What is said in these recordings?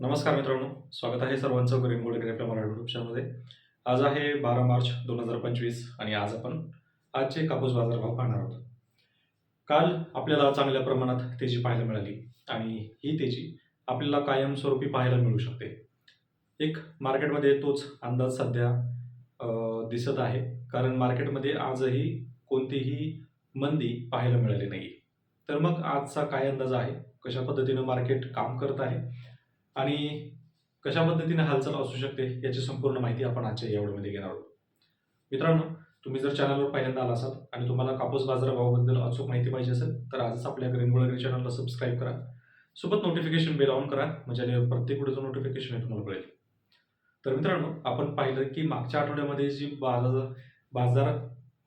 नमस्कार मित्रांनो स्वागत आहे सर्वांचं ग्रीन गोल्ड ग्रेपच्या मराठी युट्यूब चॅनलमध्ये आज आहे बारा मार्च दोन हजार पंचवीस आणि आज आपण आजचे कापूस बाजारभाव पाहणार आहोत. काल आपल्याला चांगल्या प्रमाणात तेजी पाहायला मिळाली आणि ही तेजी आपल्याला कायमस्वरूपी पाहायला मिळू शकते. एक मार्केटमध्ये तोच अंदाज सध्या दिसत आहे कारण मार्केटमध्ये आजही कोणतीही मंदी पाहायला मिळाली नाही. तर मग आजचा काय अंदाज आहे? कशा पद्धतीनं मार्केट काम करत आहे? आणि कशा पद्धतीने हालचाल असू शकते याची संपूर्ण माहिती आपण आजच्या या व्हिडिओमध्ये घेणार आहोत. मित्रांनो तुम्ही जर चॅनलवर पहिल्यांदा आला असाल आणि तुम्हाला कापूस बाजारभावाबद्दल अचूक माहिती पाहिजे असेल तर आजच आपल्या ग्रीन गोळगरी चॅनलला सबस्क्राईब करा. सोबत नोटिफिकेशन बेल ऑन करा म्हणजे प्रत्येक व्हिडिओचं नोटिफिकेशन हे तुम्हाला मिळेल तर मित्रांनो आपण पाहिलं की मागच्या आठवड्यामध्ये जी बाजार बाजार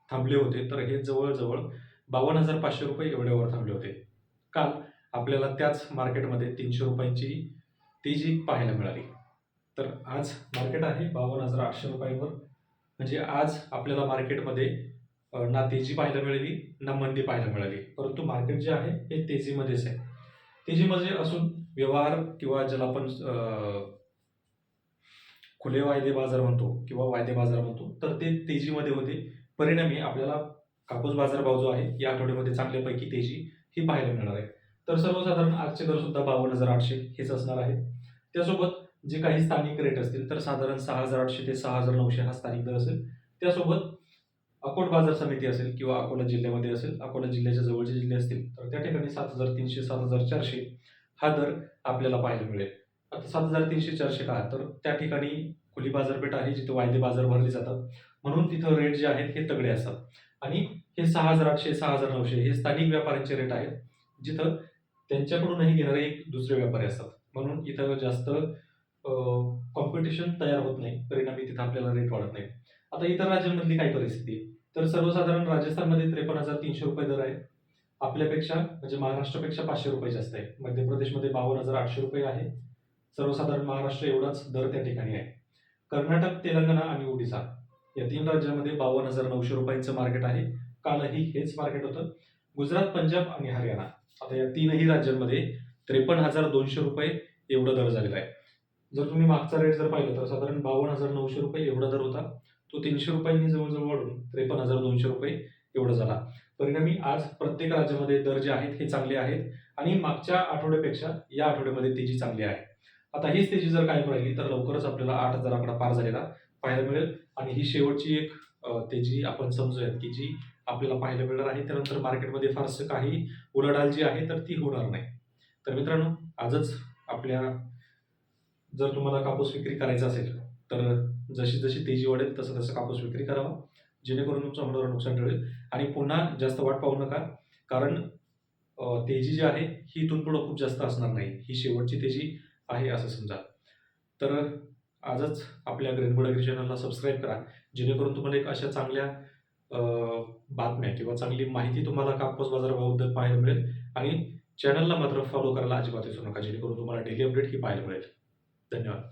थांबले होते तर हे जवळजवळ बावन्न हजार पाचशे रुपये एवढ्यावर थांबले होते. काल आपल्याला त्याच मार्केटमध्ये तीनशे रुपयांची तेजी पाहायला मिळाली. तर आज मार्केट आहे बावन्न हजार आठशे रुपयांवर. म्हणजे आज आपल्याला मार्केटमध्ये ना तेजी पाहायला मिळाली ना मंदी पाहायला मिळाली. परंतु मार्केट जे आहे हे तेजीमध्येच आहे. तेजीमध्ये असून व्यवहार किंवा ज्याला आपण खुले वायदे बाजार म्हणतो किंवा वायदे बाजार म्हणतो तर ते तेजीमध्ये होते. परिणामी आपल्याला कापूस बाजारभाव जो आहे या आठवड्यामध्ये चांगल्यापैकी तेजी ही पाहायला मिळणार आहे. तर सर्वसाधारण आजचे दर सुद्धा बावन्न हजार आठशे हेच असणार आहे त्यासोबत जे काही स्थानिक रेट असतील तर साधारण सहा हजार आठशे ते सहा हजार नऊशे हा स्थानिक दर असेल. त्यासोबत अकोट बाजार समिती असेल किंवा अकोला जिल्ह्यामध्ये असेल अकोला जिल्ह्याच्या जवळचे जिल्हे असतील तर त्या ठिकाणी सात हजार तीनशे सात हजार चारशे हा दर आपल्याला पाहायला मिळेल. आता सात हजार तीनशे चारशे का? तर त्या ठिकाणी खुली बाजारपेठ आहे जिथे वायदे बाजार भरले जातात. म्हणून तिथं रेट जे आहेत हे तगडे असतात. आणि हे सहा हजार आठशे सहा हजार नऊशे हे स्थानिक व्यापाऱ्यांचे रेट आहेत जिथं त्यांच्याकडूनही घेणारे एक दुसरे व्यापारी असतात. म्हणून इथं जास्त कॉम्पिटिशन तयार होत नाही. परिणामी तिथं आपल्याला रेट वाढत नाही. आता इतर राज्यांमधली काय परिस्थिती? आहे तर सर्वसाधारण राजस्थानमध्ये त्रेपन्न हजार तीनशे रुपये दर आहे. आपल्यापेक्षा म्हणजे महाराष्ट्रापेक्षा पाचशे रुपये जास्त आहे. मध्य प्रदेशमध्ये बावन्न हजार आठशे रुपये आहे. सर्वसाधारण महाराष्ट्र एवढाच दर त्या ठिकाणी आहे. कर्नाटक तेलंगणा आणि ओडिसा या तीन राज्यांमध्ये बावन्न हजार नऊशे रुपयांचं मार्केट आहे. कालही हेच मार्केट होतं. गुजरात पंजाब आणि हरियाणा. आता या तीनही राज्यांमध्ये त्रेपन्न हजार दोनशे रुपये एवढा दर झालेला आहे. जर तुम्ही मागचा रेट जर पाहिलं तर साधारण बावन्न हजार नऊशे रुपये एवढा दर होता. तो तीनशे रुपयांनी जवळजवळ वाढून त्रेपन्न हजार दोनशे रुपये एवढा झाला. परिणामी आज प्रत्येक राज्यामध्ये दर जे आहेत हे चांगले आहेत आणि मागच्या आठवड्यापेक्षा या आठवड्यामध्ये तेजी चांगली आहे. आता हीच तेजी जर कायम राहिली तर लवकरच आपल्याला आठ हजार आकडा पार झालेला पाहायला मिळेल आणि ही शेवटची एक तेजी आपण समजूयात की जी आपल्याला पाहायला मिळणार आहे. त्यानंतर मार्केटमध्ये फारसं काही उलाढाल जी आहे तर ती होणार नाही. तर मित्रांनो आजच आपल्या जर तुम्हाला कापूस विक्री करायचा असेल तर जशी जशी तेजी वाढेल तसं तसं कापूस विक्री करावा जेणेकरून तुमचं होणारं नुकसान टळेल. आणि पुन्हा जास्त वाट पाहू नका कारण तेजी जी आहे ही इथून पुढं खूप जास्त असणार नाही. ही शेवटची तेजी आहे असं समजा. तर आजच आपल्या ग्रेनबोर्ड अग्री चॅनलला सबस्क्राईब करा जेणेकरून तुम्हाला एक अशा चांगल्या बातम्या किंवा चांगली माहिती तुम्हाला कापूस बाजाराबद्दल पाहायला मिळेल. आणि चॅनलला मात्र फॉलो करायला अजिबात विसरू नका जेणेकरून तुम्हाला डेली अपडेट ही पाहायला मिळेल. धन्यवाद.